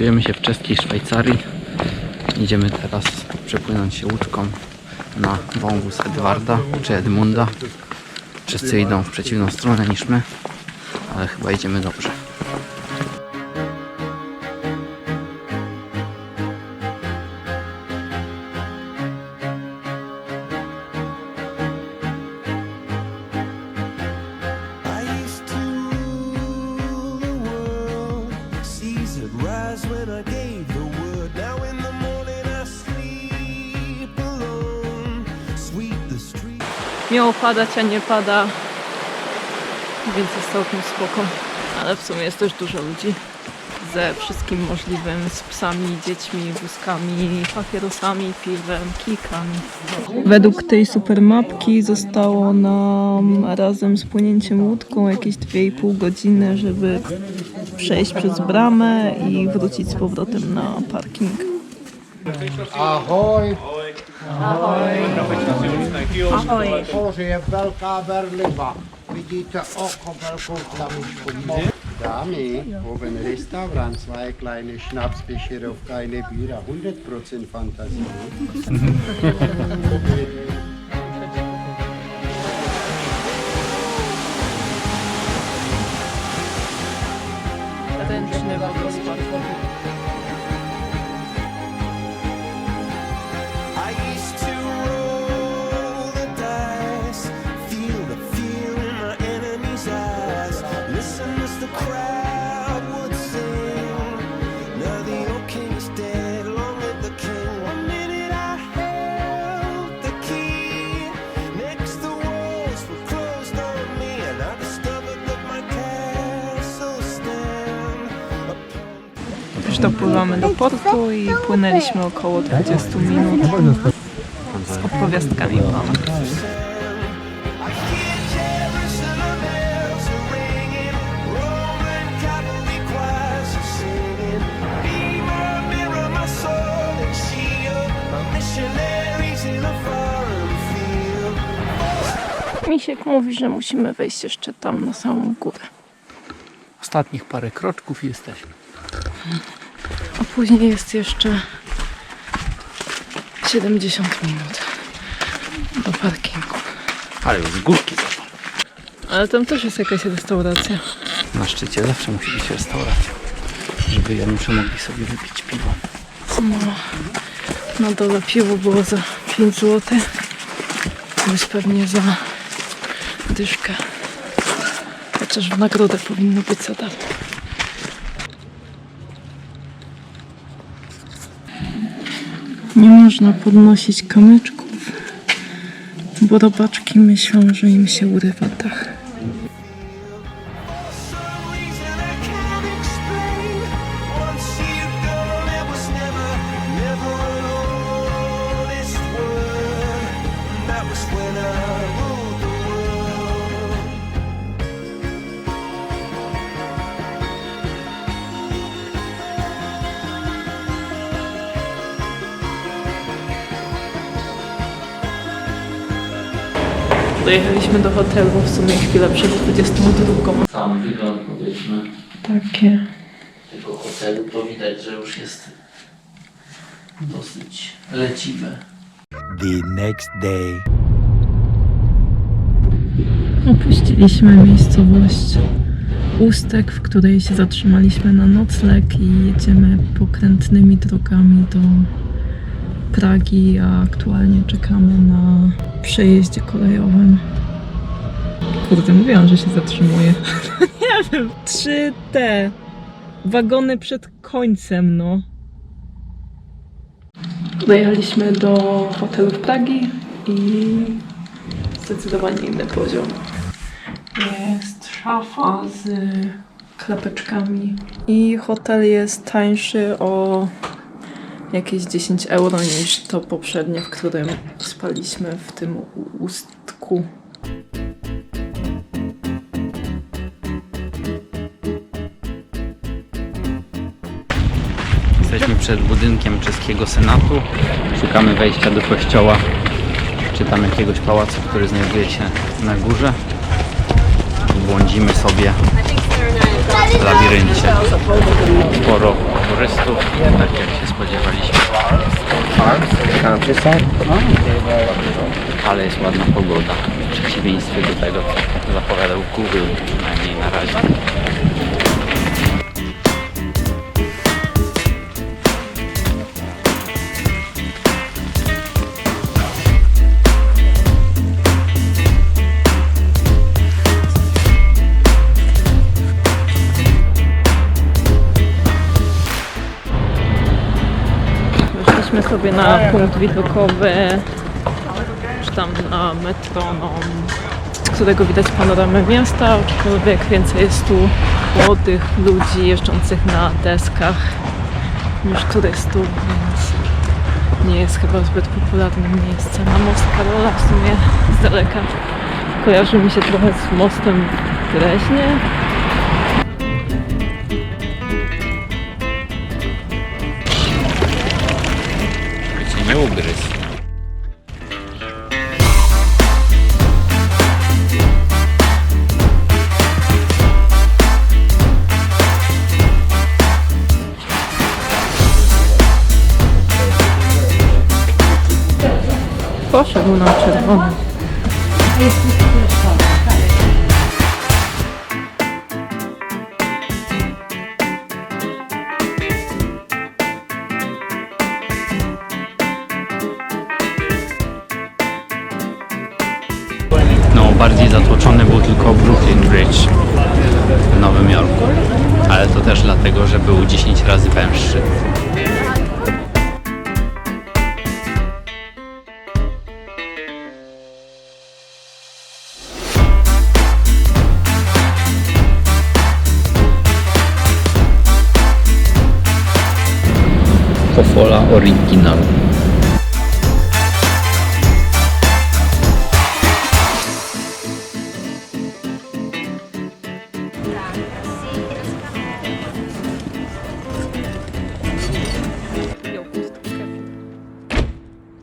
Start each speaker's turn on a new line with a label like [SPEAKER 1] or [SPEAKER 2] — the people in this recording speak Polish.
[SPEAKER 1] Znajdujemy się w czeskiej Szwajcarii. Idziemy teraz przepłynąć się łódką na wąwóz Edwarda czy Edmunda. Wszyscy idą w przeciwną stronę niż my, ale chyba idziemy dobrze.
[SPEAKER 2] Miało padać, a nie pada. Więc jest całkiem spoko. Ale w sumie jest też dużo ludzi. Ze wszystkim możliwym, z psami, dziećmi, wózkami, papierosami, piwem, kikami. Według tej super mapki zostało nam razem z płynięciem łódką jakieś 2,5 godziny, żeby przejść przez bramę i wrócić z powrotem na parking.
[SPEAKER 3] Ahoj. Ahoj. Bože, je velká berliva. Vidíte oko velkou tlamičku. Dámy, oben Restaurant, zwei kleine Schnapsbecherov, keine Bier, 100% Fantasie.
[SPEAKER 2] Dopływamy do portu i płynęliśmy około 20 minut z opowiastkami pana. Misiek mówi, że musimy wejść jeszcze tam na samą górę.
[SPEAKER 1] Ostatnich parę kroczków i jesteśmy.
[SPEAKER 2] A później jest jeszcze 70 minut do parkingu.
[SPEAKER 1] Ale już z górki zobacz.
[SPEAKER 2] Ale tam też jest jakaś restauracja.
[SPEAKER 1] Na szczycie zawsze musi być restauracja, żeby Janusze mogli sobie wypić piwo.
[SPEAKER 2] No, na dole piwo było za 5 zł. To jest pewnie za dyszkę. Chociaż w nagrodę powinno być za darmo. Nie można podnosić kamyczków, bo robaczki myślą, że im się urywa dach. Dojechaliśmy do hotelu w sumie chwilę przed 22.
[SPEAKER 1] Sam wygląd powiedzmy
[SPEAKER 2] Takie.
[SPEAKER 1] tego hotelu to widać, że już jest dosyć leciwe.
[SPEAKER 4] the next day.
[SPEAKER 2] Opuściliśmy miejscowość Ustek, w której się zatrzymaliśmy na nocleg i jedziemy pokrętnymi drogami do Pragi, a aktualnie czekamy na przejeździe kolejowym. Kurde, mówiłam, że się zatrzymuje. Nie wiem, trzy te wagony przed końcem, no. Dojechaliśmy do hotelu w Pragi i zdecydowanie inny poziom. Jest szafa z klapeczkami. I hotel jest tańszy o jakieś 10 euro niż to poprzednie, w którym spaliśmy w tym ustku.
[SPEAKER 1] Jesteśmy przed budynkiem czeskiego senatu. Szukamy wejścia do kościoła, czy tam jakiegoś pałacu, który znajduje się na górze. Błądzimy sobie w labiryncie. Sporo turystów, tak jak się spodziewaliśmy. Ale jest ładna pogoda, w przeciwieństwie do tego, co zapowiadał Google, przynajmniej na razie.
[SPEAKER 2] Weszliśmy sobie na punkt widokowy, czy tam na metronom, z którego widać panoramę miasta, aczkolwiek więcej jest tu młodych ludzi jeżdżących na deskach niż turystów, więc nie jest chyba zbyt popularnym miejscem. A most Karola w sumie z daleka kojarzy mi się trochę z mostem w Dreźnie. Poszedł na czerwono.
[SPEAKER 1] No, bardziej zatłoczony był tylko Brooklyn Bridge w Nowym Jorku. Ale to też dlatego, że był 10 razy węższy. Pofola Original.